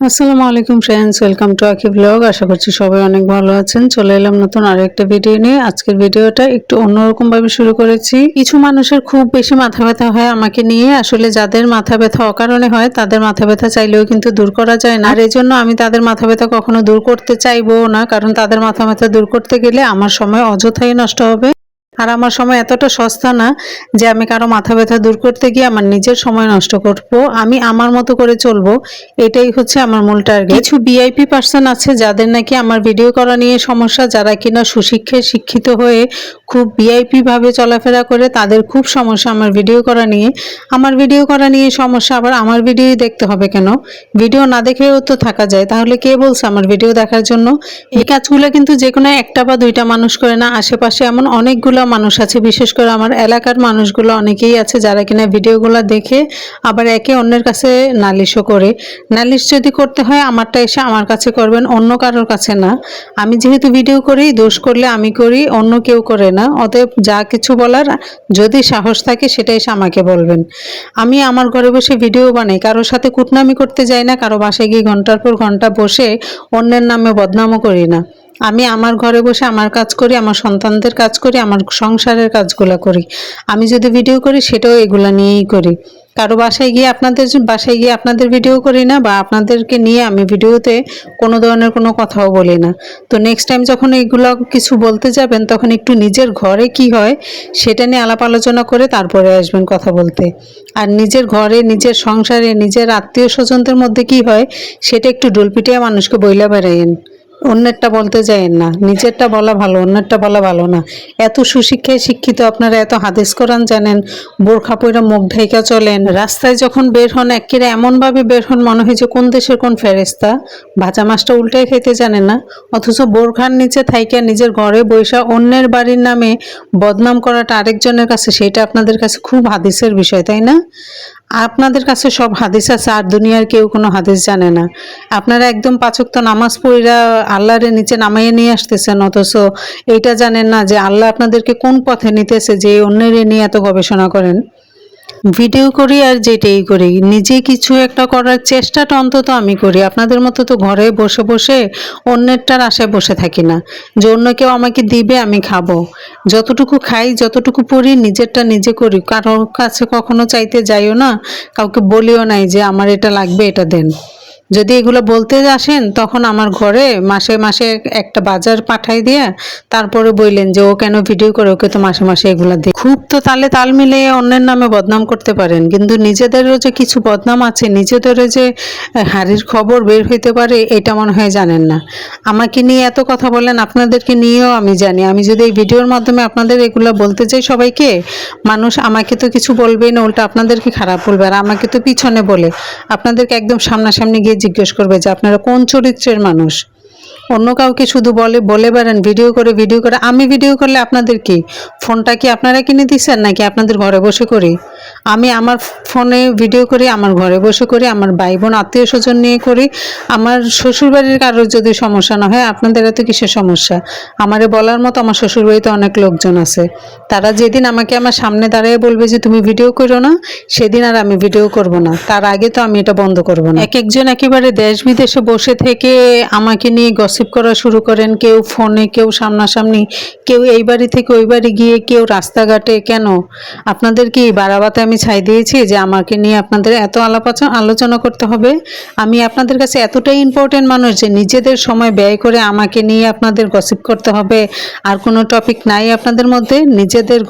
আসসালামু আলাইকুম friends welcome to Aki blog আশা করছি সবাই অনেক ভালো আছেন। চলে এলাম নতুন আরও একটা ভিডিও নিয়ে। আজকের ভিডিওটা একটু অন্যরকম ভাবে শুরু করেছি। কিছু মানুষের খুব বেশি মাথা ব্যথা হয় আমাকে নিয়ে। আসলে যাদের মাথা ব্যথা অকারণে হয়, তাদের মাথা ব্যথা চাইলেও কিন্তু দূর করা যায় না। আর এই জন্য আমি তাদের মাথা ব্যথা কখনো দূর করতে চাইব না। কারণ তাদের মাথা ব্যথা দূর করতে গেলে আমার সময় অযথাই নষ্ট হবে। আর আমার সময় এতটা সস্তা না যে আমি কারও মাথা ব্যথা দূর করতে গিয়ে আমার নিজের সময় নষ্ট করব। আমি আমার মতো করে চলবো, এটাই হচ্ছে আমার মূল টার্গেট কিছু ভিআইপি পার্সন আছে যাদের নাকি আমার ভিডিও করা নিয়ে সমস্যা, যারা কিনা সুশিক্ষায় শিক্ষিত হয়ে খুব ভিআইপি ভাবে চলাফেরা করে, তাদের খুব সমস্যা আমার ভিডিও করা নিয়ে। আমার ভিডিও করা নিয়ে সমস্যা, আবার আমার ভিডিও দেখতে হবে কেন? ভিডিও না দেখেও তো থাকা যায়। তাহলে কে বলছে আমার ভিডিও দেখার জন্য? এই কাজগুলো কিন্তু যে কোনো একটা বা দুইটা মানুষ করে না। আশেপাশে এমন অনেকগুলো মানুষ আছে, বিশেষ করে আমার এলাকার মানুষগুলো অনেকেই আছে যারা কিনা ভিডিওগুলো দেখে আবার একে অন্যের কাছে নালিশও করে। নালিশ যদি করতে হয় আমারটা এসে আমার কাছে করবেন, অন্য কারোর কাছে না। আমি যেহেতু ভিডিও করি, দোষ করলে আমি করি, অন্য কেউ করে না। অতএব যা কিছু বলার, যদি সাহস থাকে সেটা এসে আমাকে বলবেন। আমি আমার ঘরে বসে ভিডিও বানাই। কারোর সাথে কুটনামি করতে যাই না, কারও বাসায় গিয়ে ঘণ্টার পর ঘণ্টা বসে অন্যের নামে বদনামও করি না। আমি আমার ঘরে বসে আমার কাজ করি, আমার সন্তানদের কাজ করি, আমার সংসারের কাজগুলো করি। আমি যদি ভিডিও করি, সেটাও এগুলো নিয়েই করি। কারও বাসায় গিয়ে আপনাদের বাসায় গিয়ে আপনাদের ভিডিও করি না বা আপনাদেরকে নিয়ে আমি ভিডিওতে কোনো ধরনের কোনো কথাও বলি না। তো নেক্সট টাইম যখন এইগুলো কিছু বলতে যাবেন, তখন একটু নিজের ঘরে কি হয়, সেটা নিয়ে আলাপ আলোচনা করে তারপরে আসবেন কথা বলতে। আর নিজের ঘরে, নিজের সংসারে, নিজের আত্মীয় স্বজনদের মধ্যে কি হয়, সেটা একটু ডুলপিটিয়া মানুষকে বইলা বেড়াইন অন্যেরটা বলতে যায়েন না। নিজেরটা বলা ভালো, অন্যেরটা বলা ভালো না। এত সুশিক্ষায় শিক্ষিত আপনারা এত হাদিস কোরআন জানেন, বোরখা পইরা মুখ ঢেকে চলেন, রাস্তায় যখন বের হন, একেবারে এমনভাবে বের হন মনে হয় যে কোন দেশের কোন ফেরেস্তা ভাজা মাছটা উল্টে খেতে জানেন না, অথচ বোরখার নিচে থাইকা নিজের ঘরে বৈশা অন্যের বাড়ির নামে বদনাম করাটা আরেকজনের কাছে, সেটা আপনাদের কাছে খুব হাদিসের বিষয়, তাই না? আপনাদের কাছে সব হাদিস আছে, আর দুনিয়ার কেউ কোনো হাদিস জানে না। আপনারা একদম পাচক তো নামাজ পড়িরা আল্লাহর নিচে নামাইয়ে নিয়ে আসতেছেন, অথচ এইটা জানেন না যে আল্লাহ আপনাদেরকে কোন পথে নিতেছে যে অন্যের নিয়ে এত গবেষণা করেন। ভিডিও করি আর যেটাই করি, নিজে কিছু একটা করার চেষ্টাটা অন্তত আমি করি। আপনাদের মতো তো ঘরে বসে বসে অন্যেরটার আশায় বসে থাকি না, যে অন্য কেউ আমাকে দিবে, আমি খাব। যতটুকু খাই, যতটুকু পড়ি, নিজেরটা নিজে করি। কারোর কাছে কখনো চাইতে যাইও না, কাউকে বলিও নাই যে, আমার এটা লাগবে, এটা দেন। যদি এগুলো বলতে আসেন, তখন আমার ঘরে মাসে মাসে একটা বাজার পাঠাই দিয়ে তারপরে বললেন যে ও কেন ভিডিও করে, ওকে তো মাসে মাসে এগুলো দিয়ে। খুব তো তালে তাল মিলিয়ে অন্যের নামে বদনাম করতে পারেন, কিন্তু নিজেদেরও যে কিছু বদনাম আছে, নিজেদেরও যে হাড়ির খবর বের হইতে পারে, এটা মনে হয় জানেন না। আমাকে নিয়ে এত কথা বলেন আপনাদেরকে নিয়েও আমি জানি। আমি যদি এই ভিডিওর মাধ্যমে আপনাদের এগুলো বলতে চাই সবাইকে, মানুষ আমাকে তো কিছু বলবেই না, উল্টা আপনাদেরকে খারাপ বলবে, আর আমাকে তো পিছনে বলে। আপনাদেরকে একদম সামনাসামনি গিয়ে জিজ্ঞেস করবে যে আপনারা কোন চরিত্রের মানুষ? অন্য কাউকে শুধু বলে বলে বেড়ান ভিডিও করে ভিডিও করে। আমি ভিডিও করলে আপনাদের কি? ফোনটা কি আপনারা কিনে দিচ্ছেন নাকি আপনাদের ঘরে বসে করি? আমি আমার ফোনে ভিডিও করি, আমার ঘরে বসে করি, আমার ভাই বোন আত্মীয় স্বজন নিয়ে করি। আমার শ্বশুরবাড়ির কারোর যদি সমস্যা না হয়, আপনাদের এত কিসের সমস্যা? আমারে বলার মতো আমার শ্বশুরবাড়িতে অনেক লোকজন আছে। তারা যেদিন আমাকে আমার সামনে দাঁড়িয়ে বলবে যে, তুমি ভিডিও করো না, সেদিন আর আমি ভিডিও করব না। তার আগে তো আমি এটা বন্ধ করব না। এক একজন একেবারে দেশ বিদেশে বসে থেকে আমাকে নিয়ে গসিপ করা শুরু করেন। কেউ ফোনে, কেউ সামনাসামনি, কেউ এই বাড়ি থেকে ওই বাড়ি গিয়ে, কেউ রাস্তাঘাটে। কেন? আপনাদের কি বাড়াবাতে আমি ছাই দিয়েছি যে আমাকে নিয়ে আপনাদের এত আলাপ আলোচনা করতে হবে। আমি আপনাদের কাছে এতটাই ইম্পর্টেন্ট মানুষ যে নিজেদের সময় ব্যয় করে আমাকে নিয়ে আপনাদের গসিপ করতে হবে। আর কোনো টপিক নাই আপনাদের মধ্যে। নিজেদের